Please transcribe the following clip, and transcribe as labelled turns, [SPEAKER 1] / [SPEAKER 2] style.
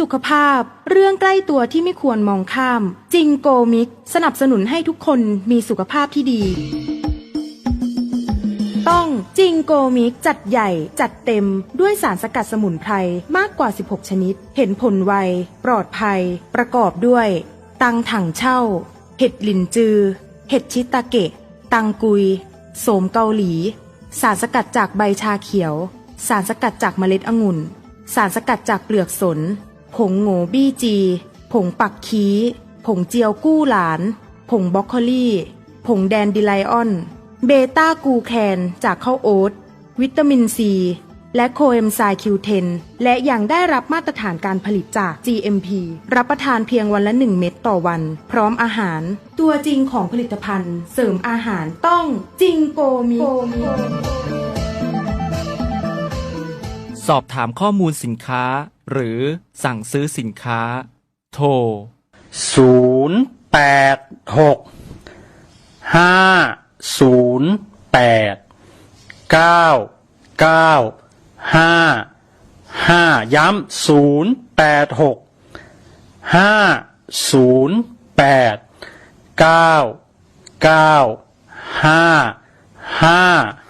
[SPEAKER 1] สุขภาพ เรื่องใกล้ตัวที่ไม่ควรมองข้ามจิงโกมิก สนับสนุนให้ทุกคนมีสุขภาพที่ดี ต้องจิงโกมิก จัดใหญ่ จัดเต็มด้วยสารสกัดสมุนไพรมากกว่า 16 ชนิด เห็นผลไว ปลอดภัย ประกอบด้วย ตังถังเช่า เห็ดหลินจือ เห็ดชิตาเกะ ตังกุย โสมเกาหลี สารสกัดจากใบชาเขียว สารสกัดจากเมล็ดองุ่นสารสกัดจากเปลือกสน ผงโงบี้จี ผงปักคีผงเจียวกู้หลาน ผงบรอกโคลี่ ผงแดนดิไลออน เบต้ากูแคนจากข้าวโอ๊ต วิตามินซี และโคเอนไซคิวเทนและยังได้รับมาตรฐานการผลิตจาก GMP รับประทานเพียงวันละ 1 เม็ดต่อวัน พร้อมอาหาร ตัวจริงของผลิตภัณฑ์ เสริมอาหารต้องจิงโกมิ
[SPEAKER 2] สอบถามข้อมูลสินค้า หรือสั่งซื้อสินค้า โทร
[SPEAKER 3] 0 8 6 5 0 8 9 9 5 5 ย้ำ 0 8 6 5 0 8 9 9 5 5